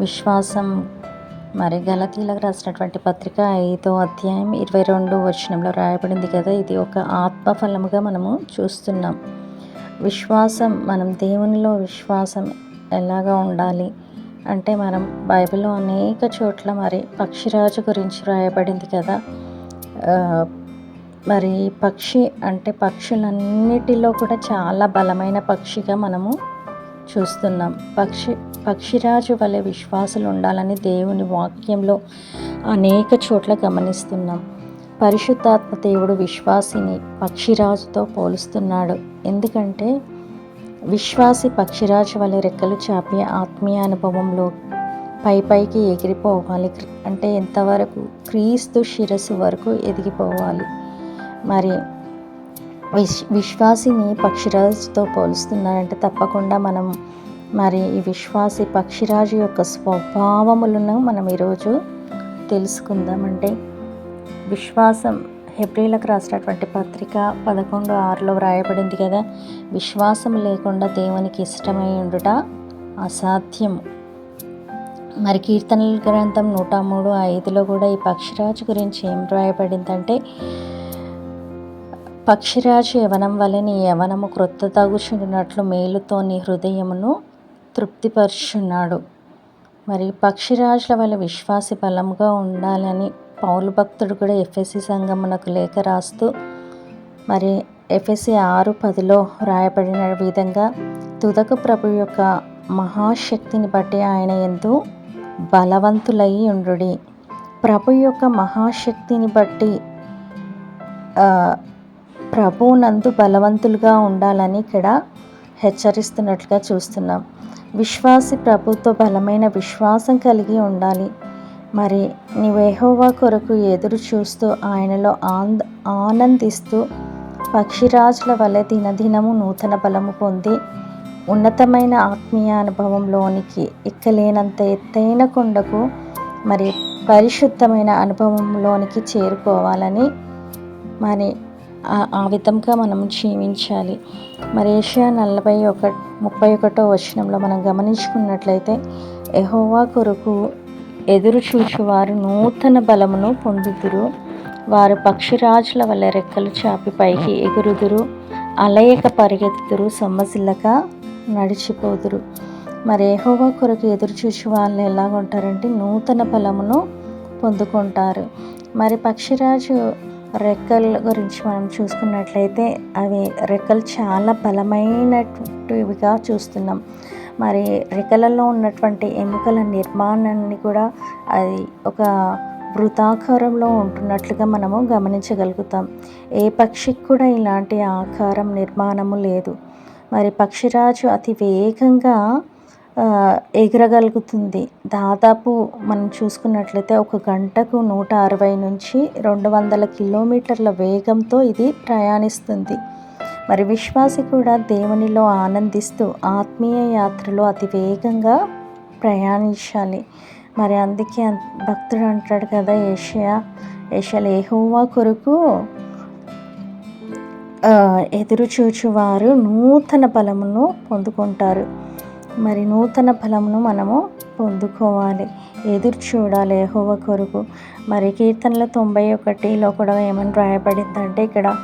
విశ్వాసం. మరి గలతీలకు రాసినటువంటి పత్రిక ఐదో అధ్యాయం ఇరవై రెండు వచనంలో రాయబడింది కదా ఇది ఒక ఆత్మఫలముగా మనము చూస్తున్నాం. విశ్వాసం మనం దేవునిలో విశ్వాసం ఎలాగా ఉండాలి? అంటే మనం బైబిల్లో అనేక చోట్ల మరి పక్షిరాజు గురించి రాయబడింది కదా. మరి పక్షి అంటే పక్షులన్నిటిలో కూడా చాలా బలమైన పక్షిగా మనము చూస్తున్నాం. పక్షి పక్షిరాజు వలె విశ్వాసులు ఉండాలని దేవుని వాక్యంలో అనేక చోట్ల గమనిస్తున్నాం. పరిశుద్ధాత్మ దేవుడు విశ్వాసిని పక్షిరాజుతో పోలుస్తున్నాడు. ఎందుకంటే విశ్వాసి పక్షిరాజు వలె రెక్కలు చాపి ఆత్మీయ అనుభవంలో పై పైకి ఎగిరిపోవాలి. అంటే ఎంతవరకు? క్రీస్తు శిరస్సు వరకు ఎదిగిపోవాలి. మరి విశ్ విశ్వాసిని పక్షిరాజుతో పోలుస్తున్నారంటే తప్పకుండా మనం మరి ఈ విశ్వాసి పక్షిరాజు యొక్క స్వభావములను మనం ఈరోజు తెలుసుకుందామంటే విశ్వాసం హెబ్రిలకు రాసినటువంటి పత్రిక పదకొండు ఆరులో వ్రాయబడింది కదా విశ్వాసం లేకుండా దేవునికి ఇష్టమై ఉండుట అసాధ్యము. మరి కీర్తనల గ్రంథం నూట మూడు ఐదులో కూడా ఈ పక్షిరాజు గురించి ఏం వ్రాయబడిందంటే పక్షిరాజు యవనం వలె నీ యవనము క్రొత్త తగుచున్నట్లు మేలుతో నీ హృదయమును తృప్తిపరుచున్నాడు. మరి పక్షిరాజుల వల్ల విశ్వాసి బలంగా ఉండాలని పౌలు భక్తుడు కూడా ఎఫ్ఎస్సి సంఘమునకు లేఖ రాస్తూ మరి ఎఫ్ఎస్సి ఆరు పదిలో రాయబడిన విధంగా తుదకు ప్రభు యొక్క మహాశక్తిని బట్టి ఆయన ఎందు బలవంతులై ఉండు ప్రభు యొక్క మహాశక్తిని బట్టి ప్రభువునందు బలవంతులుగా ఉండాలని ఇక్కడ హెచ్చరిస్తున్నట్లుగా చూస్తున్నాం. విశ్వాసి ప్రభుతో బలమైన విశ్వాసం కలిగి ఉండాలి. మరి నీవేహోవా కొరకు ఎదురు చూస్తూ ఆయనలో ఆంద ఆనందిస్తూ పక్షిరాజుల వలె దినదినము నూతన బలము పొంది ఉన్నతమైన ఆత్మీయ అనుభవంలోనికి ఎక్కలేనంత ఎత్తైన కొండకు మరి పరిశుద్ధమైన అనుభవంలోనికి చేరుకోవాలని మరి ఆ విధంగా మనం జీవించాలి. మరేషియా నలభై ఒక ముప్పై ఒకటో వచనంలో మనం గమనించుకున్నట్లయితే ఎహోవా కొరకు ఎదురు చూచువారు నూతన బలమును పొందుదురు. వారు పక్షిరాజుల వల్ల రెక్కలు చాపి పైకి ఎగురుదురు. అలయక పరిగెత్తుదురు సొమ్మసిల్లక నడిచిపోదురు. మరి ఏహోవా కొరకు ఎదురు చూసి వాళ్ళు ఎలాగుంటారంటే నూతన బలమును పొందుకుంటారు. మరి పక్షిరాజు రెక్కల గురించి మనం చూసుకున్నట్లయితే అవి రెక్కలు చాలా బలమైనటువంటివిగా చూస్తున్నాం. మరి రెక్కలలో ఉన్నటువంటి ఎముకల నిర్మాణాన్ని కూడా అది ఒక వృతాకారంలో ఉంటున్నట్లుగా మనము గమనించగలుగుతాం. ఏ పక్షికి కూడా ఇలాంటి ఆకారం నిర్మాణము లేదు. మరి పక్షిరాజు అతి వేగంగా ఎగరగలుగుతుంది. దాదాపు మనం చూసుకున్నట్లయితే ఒక గంటకు నూట అరవై నుంచి రెండు వందల కిలోమీటర్ల వేగంతో ఇది ప్రయాణిస్తుంది. మరి విశ్వాసి కూడా దేవునిలో ఆనందిస్తూ ఆత్మీయ యాత్రలో అతి వేగంగా ప్రయాణించాలి. మరి అందుకే భక్తుడు అంటాడు కదా ఏషియా ఏషియాలో ఏహోవా కొరకు ఎదురు చూచువారు నూతన బలమును పొందుకుంటారు. మరి నూతన ఫలమును మనము పొందుకోవాలి. ఎదురు చూడాలి యహోవ కొరకు. మరి కీర్తనల తొంభై ఒకటిలో కూడా ఏమని రాయబడిందంటే ఇక్కడ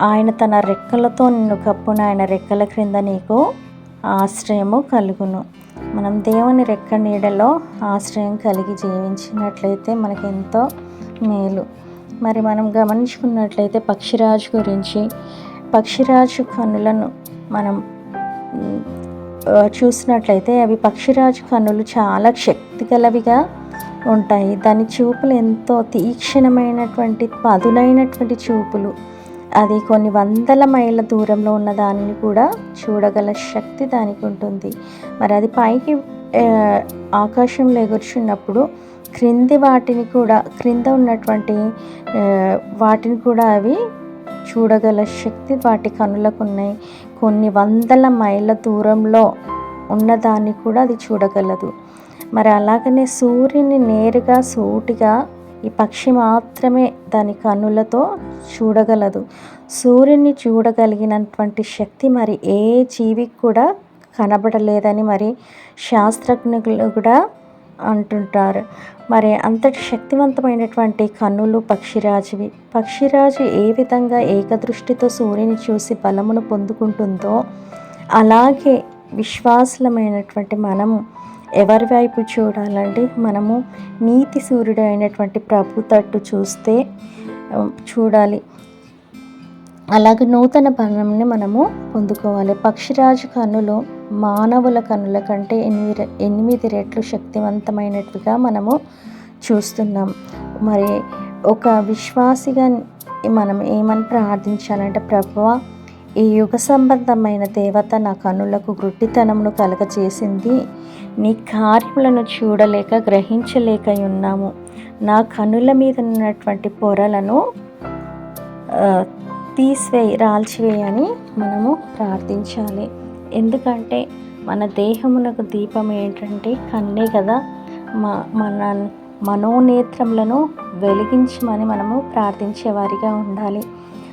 ఆయన తన రెక్కలతో నిన్ను కప్పున ఆయన రెక్కల క్రింద నీకు ఆశ్రయము కలుగును. మనం దేవుని రెక్క నీడలో ఆశ్రయం కలిగి జీవించినట్లయితే మనకెంతో ఎంతో మేలు. మరి మనం గమనించుకున్నట్లయితే పక్షిరాజు గురించి పక్షిరాజు కనులను మనం చూసినట్లయితే అవి పక్షిరాజు కన్నులు చాలా శక్తి గలవిగా ఉంటాయి. దాని చూపులు ఎంతో తీక్షణమైనటువంటి పదునైనటువంటి చూపులు. అది కొన్ని వందల మైళ్ళ దూరంలో ఉన్న దానిని కూడా చూడగల శక్తి దానికి ఉంటుంది. మరి అది పైకి ఆకాశంలో ఎగురుచున్నప్పుడు క్రింది వాటిని కూడా క్రింద ఉన్నటువంటి వాటిని కూడా అవి చూడగల శక్తి వాటి కనులకు ఉన్నాయి. కొన్ని వందల మైళ్ళ దూరంలో ఉన్నదాన్ని కూడా అది చూడగలదు. మరి అలాగనే సూర్యుని నేరుగా సూటిగా ఈ పక్షి మాత్రమే దాని కన్నులతో చూడగలదు. సూర్యుని చూడగలిగినటువంటి శక్తి మరి ఏ జీవికి కూడా కనబడలేదని మరి శాస్త్రజ్ఞులు కూడా అంటుంటారు. మరి అంతటి శక్తివంతమైనటువంటి కన్నులు పక్షిరాజువి. పక్షిరాజు ఏ విధంగా ఏకదృష్టితో సూర్యుని చూసి బలమును పొందుకుంటుందో అలాగే విశ్వాసులమైనటువంటి మనము ఎవరి వైపు చూడాలండి? మనము నీతి సూర్యుడు అయినటువంటి ప్రభు తట్టు చూస్తే చూడాలి. అలాగే నూతన బలంని మనము పొందుకోవాలి. పక్షిరాజు కన్నులు మానవుల కనుల కంటే ఎనిమిది ఎనిమిది రెట్లు శక్తివంతమైనట్టుగా మనము చూస్తున్నాం. మరి ఒక విశ్వాసిగా మనం ఏమని ప్రార్థించాలంటే ప్రభువ ఈ యుగ సంబంధమైన దేవత నా కనులకు గుడ్డితనమును కలగచేసింది నీ కార్యములను చూడలేక గ్రహించలేక ఉన్నాము నా కనుల మీద ఉన్నటువంటి పొరలను తీసివేయి రాల్చివేయని మనము ప్రార్థించాలి. ఎందుకంటే మన దేహమునకు దీపం ఏంటంటే కన్నే కదా. మన మనోనేత్రములను వెలిగించమని మనము ప్రార్థించేవారిగా ఉండాలి.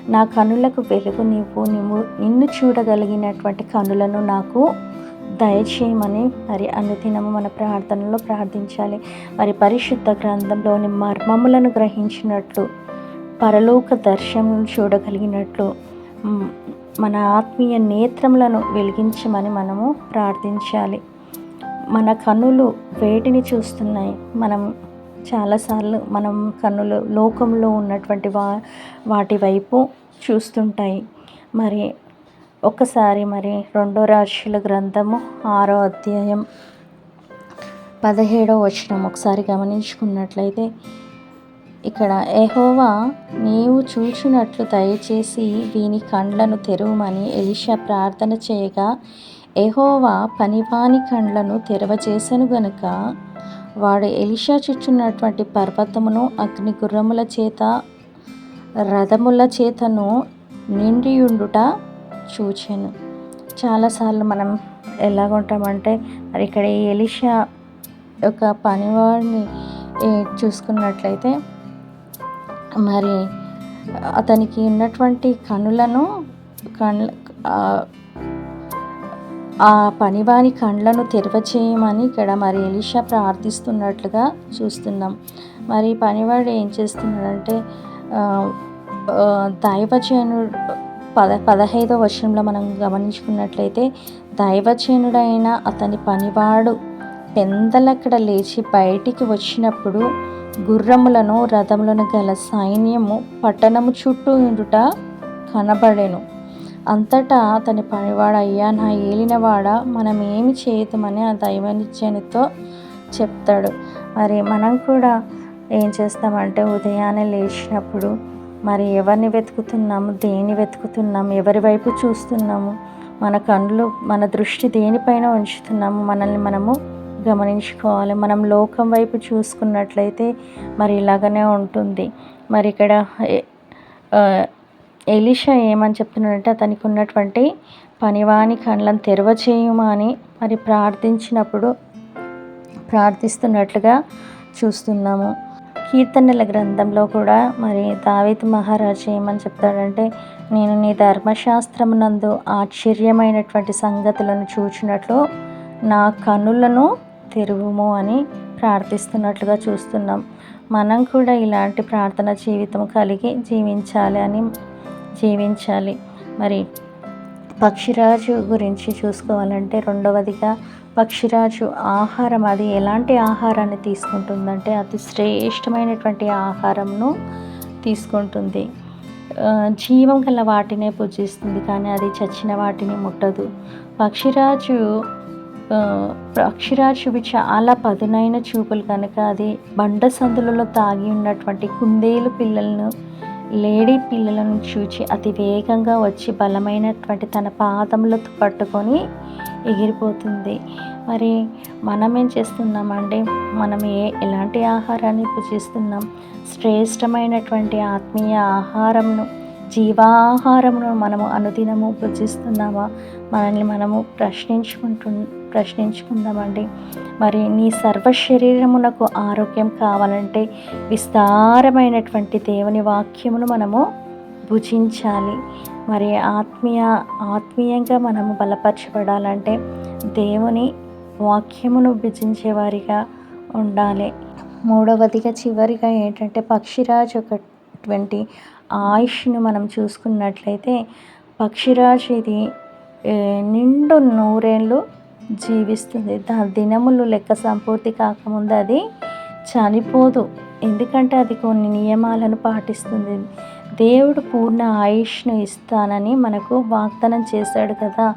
నా కనులకు వెలుగు నీవు నీవు నిన్ను చూడగలిగినటువంటి కనులను నాకు దయచేయమని మరి అనుదినము మన ప్రార్థనలో ప్రార్థించాలి. మరి పరిశుద్ధ గ్రంథంలోని మర్మములను గ్రహించినట్లు పరలోక దర్శనం చూడగలిగినట్లు మన ఆత్మీయ నేత్రములను వెలిగించమని మనము ప్రార్థించాలి. మన కన్నులు వేటిని చూస్తున్నాయి? మనం చాలాసార్లు మనం కన్నులు లోకంలో ఉన్నటువంటి వా వాటి వైపు చూస్తుంటాయి. మరి ఒకసారి మరి రెండో రాశుల గ్రంథము ఆరో అధ్యాయం పదిహేడో వచనం. ఒకసారి గమనించుకున్నట్లయితే ఇక్కడ ఎహోవా నీవు చూచినట్లు దయచేసి వీని కండ్లను తెరవమని ఎలిషా ప్రార్థన చేయగా ఎహోవా పనివాని కండ్లను తెరవచేసను గనుక. వాడు ఎలిషా చుచ్చున్నటువంటి పర్వతమును అగ్ని గుర్రముల చేత రథముల చేతను నిండియుండుట చూచాను. చాలాసార్లు మనం ఎలాగుంటామంటే మరి ఇక్కడ ఎలిషా యొక్క పనివాడిని చూసుకున్నట్లయితే మరి అతనికి ఉన్నటువంటి కనులను కళ్ళ ఆ పనివాని కండ్లను తెరవచేయమని ఇక్కడ మరి ఎలిషా ప్రార్థిస్తున్నట్లుగా చూస్తున్నాం. మరి పనివాడు ఏం చేస్తున్నాడంటే దైవజనుడు పద పదహైదో వర్షంలో మనం గమనించుకున్నట్లయితే దైవచేనుడైన అతని పనివాడు పెందలక్కడ లేచి బయటికి వచ్చినప్పుడు గుర్రములను రథములను గల సైన్యము పట్టణము చుట్టూ ఉండుట కనబడెను. అంతటా అతని పనివాడు అయ్యా నా ఏలినవాడ మనం ఏమి చేయతమని ఆ దైవనిత్యనితో చెప్తాడు. మరి మనం కూడా ఏం చేస్తామంటే ఉదయాన్నే లేచినప్పుడు మరి ఎవరిని వెతుకుతున్నాము దేని వెతుకుతున్నాము ఎవరి వైపు చూస్తున్నాము మన కళ్ళు మన దృష్టి దేనిపైన ఉంచుతున్నాము మనల్ని మనము గమనించుకోవాలి. మనం లోకం వైపు చూసుకున్నట్లయితే మరి ఇలాగనే ఉంటుంది. మరి ఇక్కడ ఎలిషా ఏమని చెప్తున్నాడంటే అతనికి ఉన్నటువంటి పనివాని కళ్ళను తెరవచేయుమా అని మరి ప్రార్థించినప్పుడు ప్రార్థిస్తున్నట్లుగా చూస్తున్నాము. కీర్తనల గ్రంథంలో కూడా మరి దావిత్ మహారాజు ఏమని చెప్తాడంటే నేను నీ ధర్మశాస్త్రమునందు ఆశ్చర్యమైనటువంటి సంగతులను చూచినట్లు నా కనులను తెరువుము అని ప్రార్థిస్తున్నట్లుగా చూస్తున్నాం. మనం కూడా ఇలాంటి ప్రార్థన జీవితం కలిగి జీవించాలి అని జీవించాలి. మరి పక్షిరాజు గురించి చూసుకోవాలంటే రెండవదిగా పక్షిరాజు ఆహారం అది ఎలాంటి ఆహారాన్ని తీసుకుంటుందంటే అతి శ్రేష్టమైనటువంటి ఆహారంను తీసుకుంటుంది. జీవం గల వాటినే పూజిస్తుంది కానీ అది చచ్చిన వాటిని ముట్టదు. పక్షిరాజు అక్షరాశువి చాలా పదునైన చూపులు కనుక అది బండ సందులలో తాగి ఉన్నటువంటి కుందేలు పిల్లలను లేడీ పిల్లలను చూచి అతి వేగంగా వచ్చి బలమైనటువంటి తన పాదములతో పట్టుకొని ఎగిరిపోతుంది. మరి మనం ఏం చేస్తున్నామంటే మనం ఏ ఎలాంటి ఆహారాన్ని పూజిస్తున్నాం? శ్రేష్టమైనటువంటి ఆత్మీయ ఆహారంను జీవాహారమును మనము అనుదినము పూజిస్తున్నామా? మనల్ని మనము ప్రశ్నించుకుంటు ప్రశ్నించుకుందామండి. మరి నీ సర్వ శరీరమునకు ఆరోగ్యం కావాలంటే విస్తారమైనటువంటి దేవుని వాక్యమును మనము భుజించాలి. మరి ఆత్మీయ ఆత్మీయంగా మనము బలపరచబడాలంటే దేవుని వాక్యమును భుజించేవారిగా ఉండాలి. మూడవదిగా చివరిగా ఏంటంటే పక్షిరాజు ఒకటువంటి ఆయుష్ను మనం చూసుకున్నట్లయితే పక్షిరాజు ఇది నిండు నూరేళ్ళు జీవిస్తుంది. దా దినములు లెక్క సంపూర్తి కాకముందు అది చనిపోదు. ఎందుకంటే అది కొన్ని నియమాలను పాటిస్తుంది. దేవుడు పూర్ణ ఆయుష్ను ఇస్తానని మనకు వాగ్దానం చేశాడు కదా.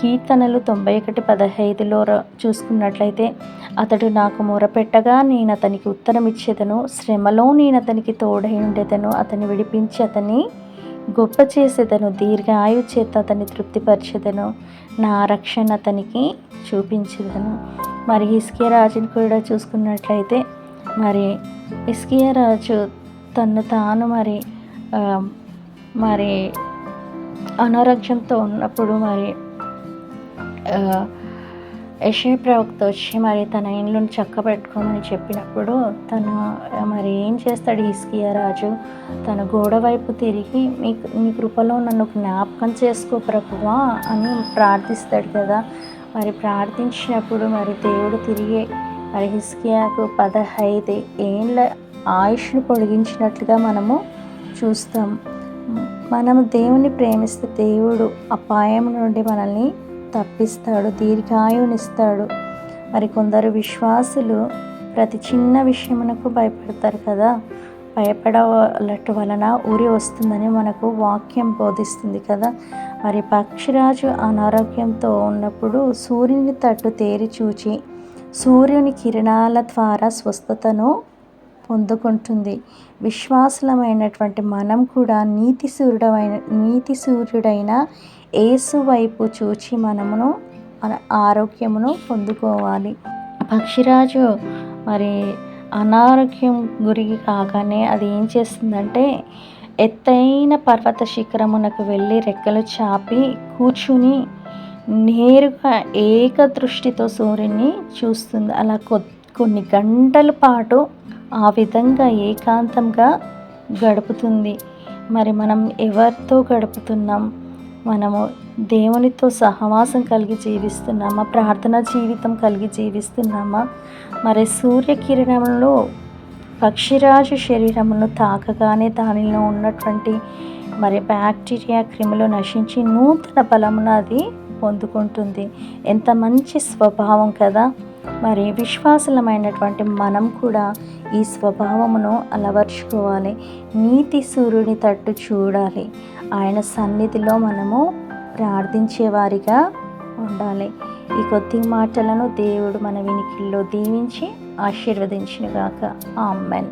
కీర్తనలు తొంభై ఒకటి పదహైదులో చూసుకున్నట్లయితే అతడు నాకు మొరపెట్టగా నేను అతనికి ఉత్తరం ఇచ్చేదను. శ్రమలో నేను అతనికి తోడై ఉండేదను. అతన్ని విడిపించి అతన్ని గొప్ప చేసేదను. దీర్ఘాయు చేత అతన్ని తృప్తిపరిచేదను. నా రక్షణ అతనికి చూపించదను. మరి హిస్కియా రాజుని కూడా చూసుకున్నట్లయితే మరి హిస్కియా రాజు తను తాను మరి మరి అనారోగ్యంతో ఉన్నప్పుడు మరి యశయ ప్రవక్త వచ్చి మరి తన ఇండ్లను చక్క పెట్టుకోమని చెప్పినప్పుడు తను మరి ఏం చేస్తాడు హిస్కియా రాజు? తన గోడ వైపు తిరిగి మీ మీ కృపలో నన్ను జ్ఞాపకం చేసుకో ప్రభువా అని ప్రార్థిస్తాడు కదా. మరి ప్రార్థించినప్పుడు మరి దేవుడు తిరిగి మరి హిస్కియాకు పదహైదు ఏండ్ల ఆయుష్ను పొడిగించినట్లుగా మనము చూస్తాం. మనము దేవుని ప్రేమిస్తే దేవుడు అపాయం నుండి మనల్ని తప్పిస్తాడు దీర్ఘాయునిస్తాడు. మరి కొందరు విశ్వాసులు ప్రతి చిన్న విషయమునకు భయపడతారు కదా? భయపడలట్టు వలన ఊరి వస్తుందని మనకు వాక్యం బోధిస్తుంది కదా? మరి పక్షిరాజు అనారోగ్యంతో ఉన్నప్పుడు సూర్యుని తట్టు తేరి చూచి సూర్యుని కిరణాల ద్వారా స్వస్థతను పొందుకుంటుంది. విశ్వాసులమైనటువంటి మనం కూడా నీతి సూర్యుడమైన నీతి సూర్యుడైన ఏసు వైపు చూచి మనమును మన ఆరోగ్యమును పొందుకోవాలి. పక్షిరాజు మరి అనారోగ్యం గురి కాగానే అది ఏం చేస్తుందంటే ఎత్తైన పర్వత శిఖరమునకు వెళ్ళి రెక్కలు చాపి కూర్చుని నేరుగా ఏక దృష్టితో సూర్యుని చూస్తుంది. అలా కొన్ని గంటల పాటు ఆ విధంగా ఏకాంతంగా గడుపుతుంది. మరి మనం ఎవరితో గడుపుతున్నాం? మనము దేవునితో సహవాసం కలిగి జీవిస్తున్నామా? ప్రార్థన జీవితం కలిగి జీవిస్తున్నామా? మరి సూర్యకిరణంలో పక్షిరాజు శరీరమును తాకగానే దానిలో ఉన్నటువంటి మరి బ్యాక్టీరియా క్రిములు నశించి నూతన బలమును అది పొందుకుంటుంది. ఎంత మంచి స్వభావం కదా! మరి విశ్వాసలమైనటువంటి మనం కూడా ఈ స్వభావమును అలవర్చుకోవాలి. నీతి సూర్యుని తట్టు చూడాలి. ఆయన సన్నిధిలో మనము ప్రార్థించేవారిగా ఉండాలి. ఈ కొద్ది మాటలను దేవుడు మన వినికిల్లో దీవించి ఆశీర్వదించినగాక. ఆమెన్.